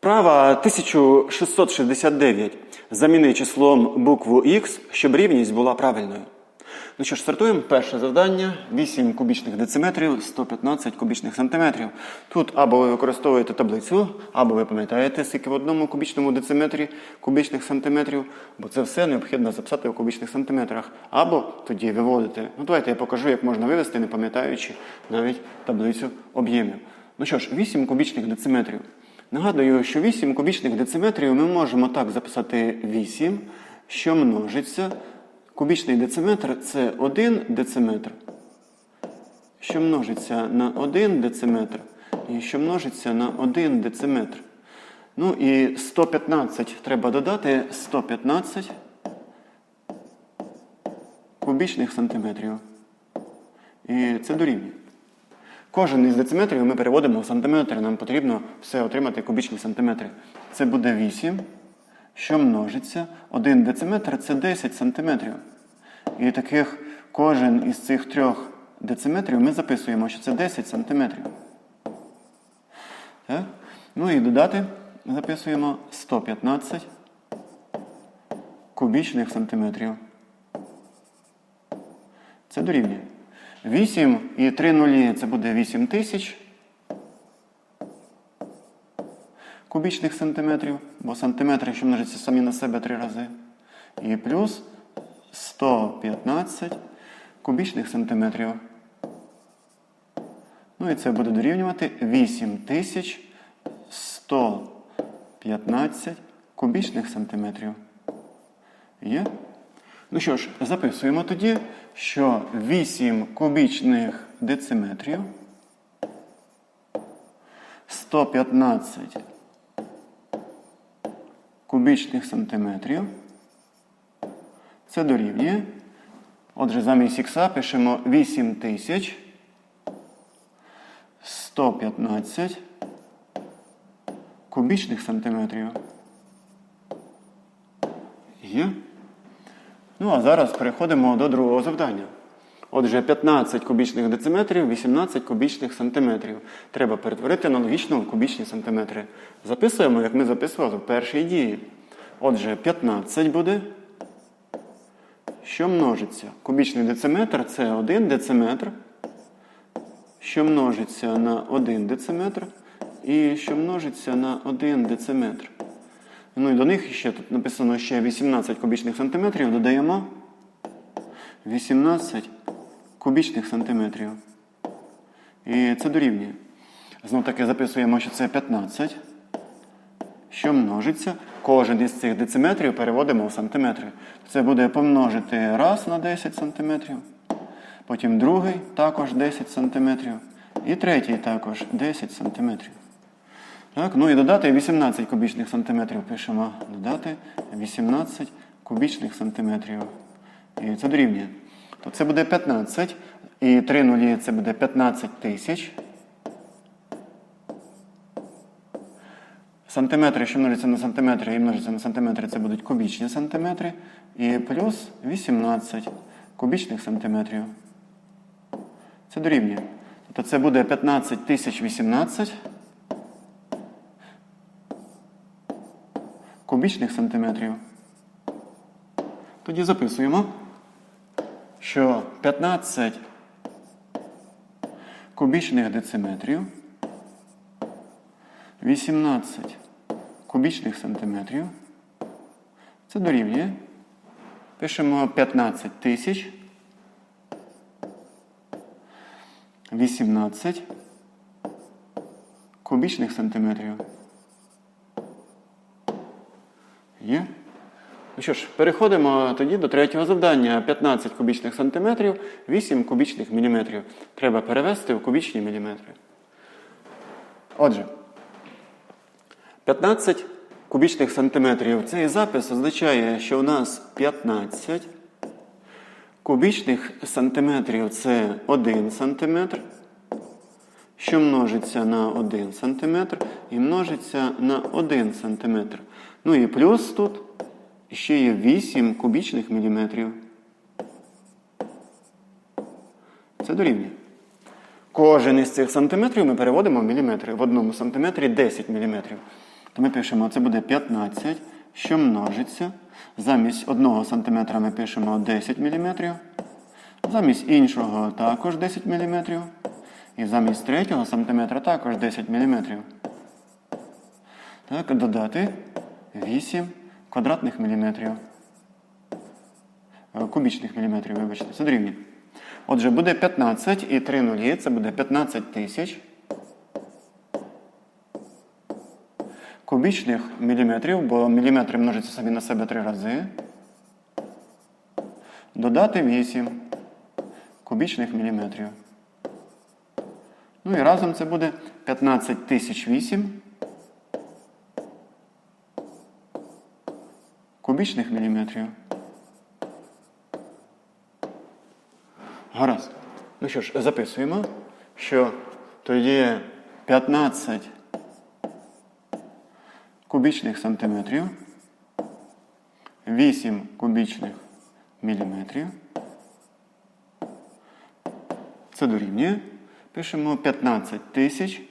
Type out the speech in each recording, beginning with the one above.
Вправа 1669. Заміни числом букву Х, щоб рівність була правильною. Ну що ж, стартуємо. Перше завдання 8 кубічних дециметрів, 115 кубічних сантиметрів. Тут або ви використовуєте таблицю, або ви пам'ятаєте, скільки в одному кубічному дециметрі кубічних сантиметрів, бо це все необхідно записати в кубічних сантиметрах. Або тоді виводите. Ну давайте я покажу, як можна вивести, не пам'ятаючи навіть таблицю об'ємів. Ну що ж, 8 кубічних дециметрів. Нагадую, що 8 кубічних дециметрів ми можемо так записати 8, що множиться. Кубічний дециметр це 1 дециметр, що множиться на 1 дециметр, і що множиться на 1 дециметр. Ну і 115 треба додати 115 кубічних сантиметрів. І це дорівнює. Кожен із дециметрів ми переводимо в сантиметри. Нам потрібно все отримати кубічні сантиметри. Це буде 8, що множиться. 1 дециметр це 10 сантиметрів. І таких кожен із цих трьох дециметрів ми записуємо, що це 10 сантиметрів. Так? Ну і додати записуємо 115 кубічних сантиметрів. Це дорівнює. 8 і 3 нулі це буде 8 тисяч кубічних сантиметрів, бо сантиметри, що множаться самі на себе три рази. І плюс 115 кубічних сантиметрів. Ну і це буде дорівнювати 8115 кубічних сантиметрів. Є? Ну що ж, записуємо тоді, що 8 кубічних дециметрів 115 кубічних сантиметрів. Це дорівнює. Отже, замість ікса пишемо 8000 115 кубічних сантиметрів. Є? Ну, а зараз переходимо до другого завдання. Отже, 15 кубічних дециметрів, 18 кубічних сантиметрів. Треба перетворити аналогічно в кубічні сантиметри. Записуємо, як ми записували в першій дії. Отже, 15 буде. Що множиться? Кубічний дециметр це 1 дециметр, що множиться на 1 дециметр, і що множиться на 1 дециметр. Ну і до них ще тут написано ще 18 кубічних сантиметрів. Додаємо 18 кубічних сантиметрів. І це дорівнює. Знов таки записуємо, що це 15. Що множиться. Кожен із цих дециметрів переводимо в сантиметри. Це буде помножити раз на 10 сантиметрів. Потім другий також 10 сантиметрів. І третій також 10 сантиметрів. Так, ну і додати 18 кубічних сантиметрів пишемо. Додати 18 кубічних сантиметрів. І це дорівнює. То це буде 15. І 3 нулі це буде 15 тисяч. Сантиметри, що множаться на сантиметри і множаться на сантиметри, це будуть кубічні сантиметри. І плюс 18 кубічних сантиметрів. Це дорівнює. Тобто це буде 15 тисяч 18 кубічних сантиметрів. Тоді записуємо, що 15 кубічних дециметрів, 18 кубічних сантиметрів. Це дорівнює. Пишемо 15 тисяч. 18 кубічних сантиметрів. Є? Ну що ж, переходимо тоді до третього завдання. 15 кубічних сантиметрів, 8 кубічних міліметрів. Треба перевести в кубічні міліметри. Отже, 15 кубічних сантиметрів. Цей запис означає, що у нас 15 кубічних сантиметрів це 1 сантиметр, що множиться на 1 сантиметр і множиться на 1 сантиметр. Ну і плюс тут ще є 8 кубічних міліметрів. Це дорівнює. Кожен із цих сантиметрів ми переводимо в міліметри. В одному сантиметрі 10 міліметрів. то ми пишемо, це буде 15, що множиться. Замість 1 см ми пишемо 10 мм. Замість іншого також 10 мм. І замість третього сантиметра також 10 мм. Так, додати 8 квадратних міліметрів. Е, Кубічних міліметрів, вибачте, це дорівнює. Отже, буде 15 і 3 нулі, це буде 15 тисяч кубічних міліметрів, бо міліметри множаться самі на себе три рази. Додати 8 кубічних міліметрів. Ну і разом це буде 15 тисяч 8 кубічних міліметрів. Гаразд. Ну що ж, записуємо, що тоді 15 кубічних сантиметрів, 8 кубічних міліметрів. Це дорівнює. Пишемо 15 тисяч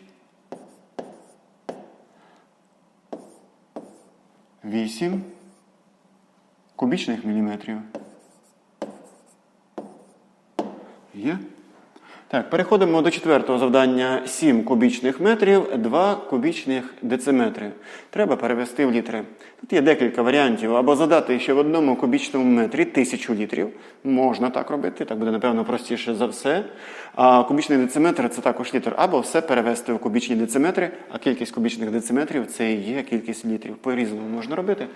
8 кубічних міліметрів. Є? Так, переходимо до четвертого завдання 7 кубічних метрів, 2 кубічних дециметри. Треба перевести в літри. Тут є декілька варіантів. Або задати, що в одному кубічному метрі 1000 літрів. Можна так робити, так буде, напевно, простіше за все. А кубічний дециметр це також літр. Або все перевести в кубічні дециметри, а кількість кубічних дециметрів це і є кількість літрів. По-різному можна робити.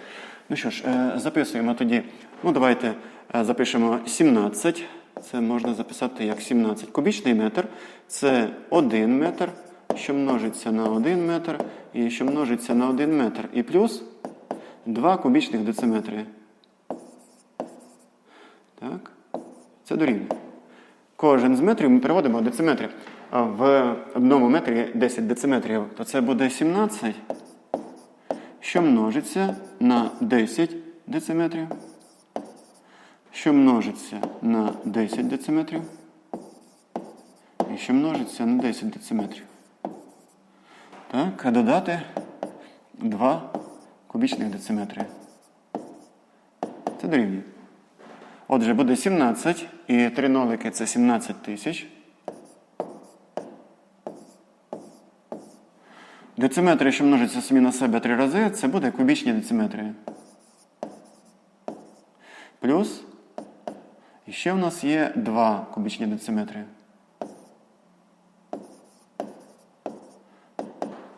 Ну що ж, е, записуємо тоді. Ну, давайте е, запишемо 17. Це можна записати як 17. Кубічний метр це 1 метр, що множиться на 1 метр, і що множиться на 1 метр. І плюс 2 кубічних дециметри. Так. Це дорівнює. Кожен з метрів ми переводимо в дециметри. В одному метрі 10 дециметрів, то це буде 17, що множиться на 10 дециметрів що множиться на 10 дециметрів і що множиться на 10 дециметрів. Так, а додати 2 кубічних дециметри. Це дорівнює. Отже, буде 17 і 3 нолики це 17 тисяч. Дециметри, що множаться самі на себе три рази, це буде кубічні дециметри. Плюс і ще в нас є 2 кубічні дециметри.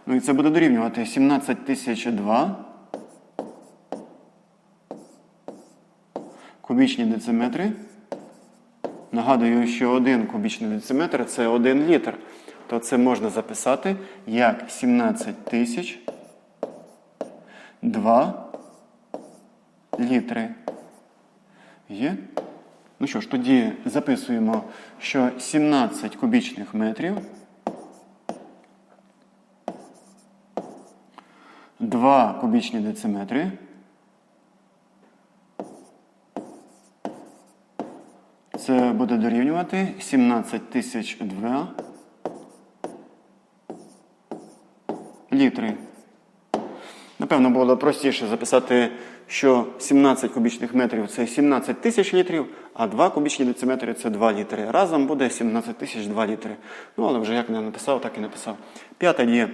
Ну і це буде дорівнювати 17 тисяч 2 кубічні дециметри. Нагадую, що 1 кубічний дециметр це 1 літр. То це можна записати як 17 тисяч 2 літри. Є? Ну що ж, тоді записуємо, що 17 кубічних метрів. 2 кубічні дециметри. Це буде дорівнювати 17 тисяч 2 літри. Напевно, було простіше записати, що 17 кубічних метрів це 17 тисяч літрів, а 2 кубічні дециметри це 2 літри. Разом буде 17 тисяч 2 літри. Ну, але вже як не написав, так і написав. П'яте є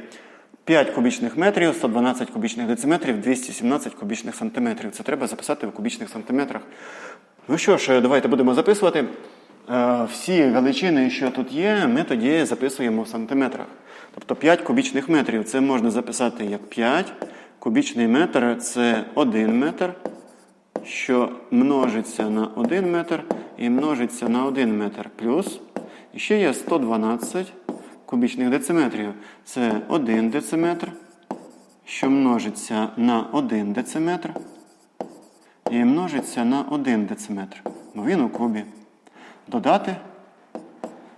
5 кубічних метрів, 112 кубічних дециметрів, 217 кубічних сантиметрів. Це треба записати в кубічних сантиметрах. Ну що ж, давайте будемо записувати. Е, Всі величини, що тут є, ми тоді записуємо в сантиметрах. Тобто 5 кубічних метрів це можна записати як 5. Кубічний метр це 1 метр, що множиться на 1 метр і множиться на 1 метр. Плюс. І ще є 112 кубічних дециметрів. Це 1 дециметр, що множиться на 1 дециметр і множиться на 1 дециметр. Бо він у кубі. Додати.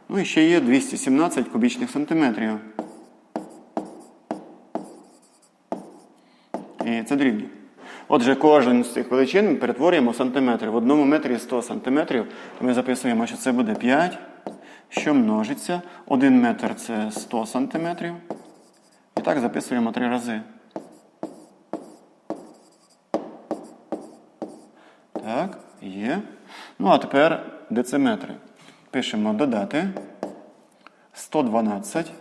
Ну і ще є 217 кубічних сантиметрів. І це дрібні. Отже, кожен з цих величин ми перетворюємо в сантиметри. В одному метрі 100 сантиметрів, то ми записуємо, що це буде 5, що множиться. 1 метр це 100 сантиметрів. І так записуємо три рази. Так, є. Ну, а тепер дециметри. Пишемо додати 112.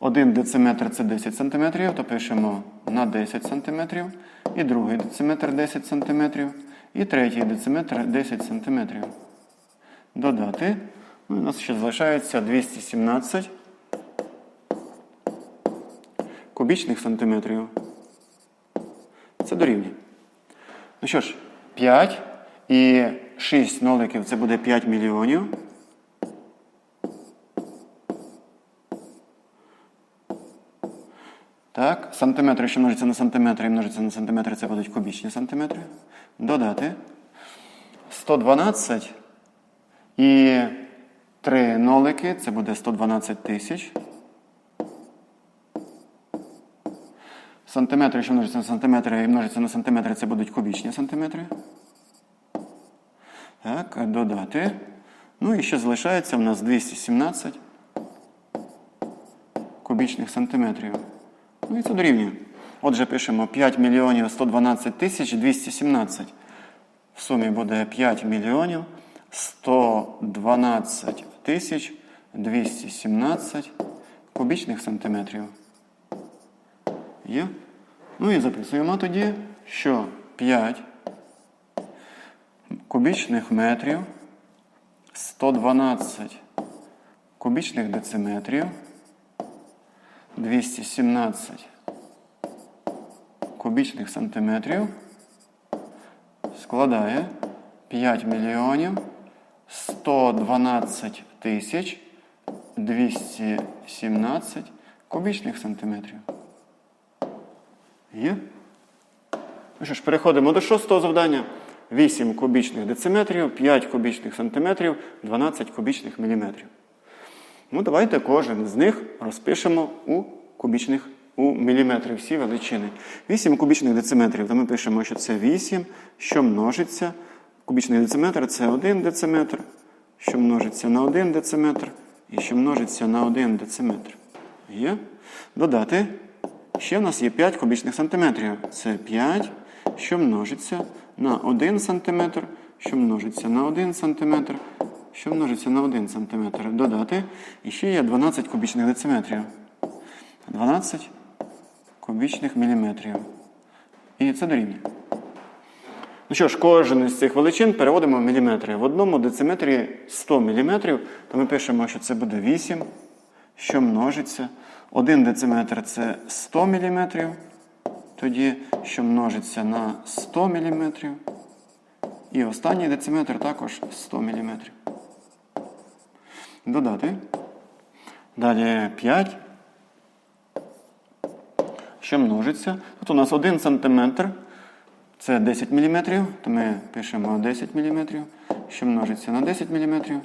Один дециметр це 10 см, то пишемо на 10 см. І другий дециметр 10 см. І третій дециметр 10 см. Додати. Ну, у нас ще залишається 217 кубічних сантиметрів. Це дорівнює. Ну що ж, 5 і 6 ноликів це буде 5 мільйонів. Так, сантиметри, що множиться на сантиметри і множиться на сантиметри, це будуть кубічні сантиметри. Додати. 112 і 3 нолики, це буде 112 тисяч. Сантиметри, що множиться на сантиметри і множиться на сантиметри, це будуть кубічні сантиметри. Так, додати. Ну і ще залишається у нас 217 кубічних сантиметрів. Ну і це дорівнює. Отже, пишемо 5 мільйонів 112 тисяч 217. В сумі буде 5 мільйонів 112 тисяч 217 кубічних сантиметрів. Є? Ну і записуємо тоді, що 5 кубічних метрів 112 кубічних дециметрів 217 кубічних сантиметрів складає 5 мільйонів 112 тисяч 217 кубічних сантиметрів. Є? Ну що ж, переходимо до шостого завдання. 8 кубічних дециметрів, 5 кубічних сантиметрів, 12 кубічних міліметрів. Ну, давайте кожен з них розпишемо у кубічних у міліметри всі величини. 8 кубічних дециметрів, то ми пишемо, що це 8, що множиться. Кубічний дециметр це 1 дециметр, що множиться на 1 дециметр, і що множиться на 1 дециметр. Є? Додати. Ще в нас є 5 кубічних сантиметрів. Це 5, що множиться на 1 сантиметр, що множиться на 1 сантиметр, що множиться на 1 сантиметр. Додати. І ще є 12 кубічних дециметрів. 12 кубічних міліметрів. І це дорівнює. Ну що ж, кожен із цих величин переводимо в міліметри. В одному дециметрі 100 міліметрів, то ми пишемо, що це буде 8, що множиться. Один дециметр це 100 мм, тоді, що множиться на 100 мм. І останній дециметр також 100 мм. Додати. Далі 5. Що множиться. Тут у нас 1 см. Це 10 мм, то ми пишемо 10 мм, що множиться на 10 мм,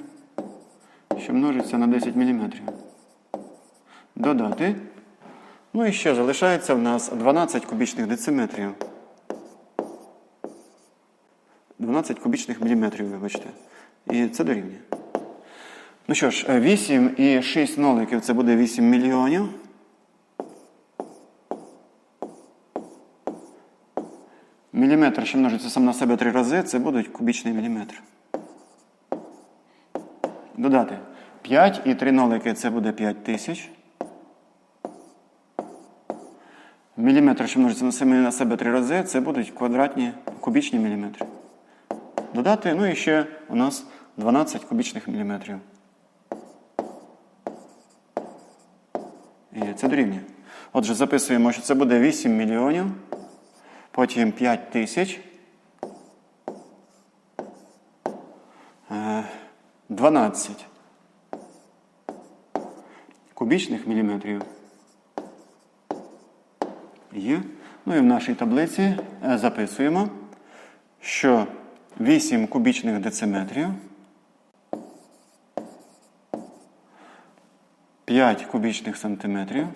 що множиться на 10 мм додати. Ну і ще залишається в нас 12 кубічних дециметрів. 12 кубічних міліметрів, вибачте. І це дорівнює. Ну що ж, 8 і 6 ноликів це буде 8 мільйонів. Міліметр, що множиться сам на себе три рази, це будуть кубічний міліметр. Додати 5 і 3 нолики це буде 5 тисяч. Міліметр, що множиться на себе три рази, це будуть квадратні кубічні міліметри. Додати, ну і ще у нас 12 кубічних міліметрів. І це дорівнює. Отже, записуємо, що це буде 8 мільйонів, потім 5 тисяч. 12 кубічних міліметрів. Є. Ну і в нашій таблиці е, записуємо, що 8 кубічних дециметрів, 5 кубічних сантиметрів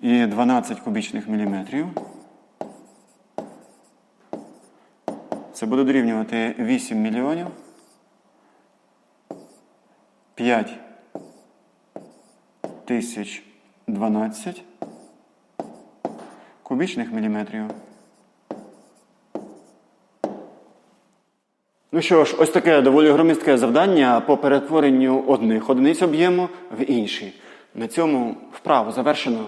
і 12 кубічних міліметрів. Це буде дорівнювати 8 мільйонів 5 тисяч 12 кубічних міліметрів. Ну що ж, ось таке доволі громістке завдання по перетворенню одних одиниць об'єму в інші. На цьому вправу завершено.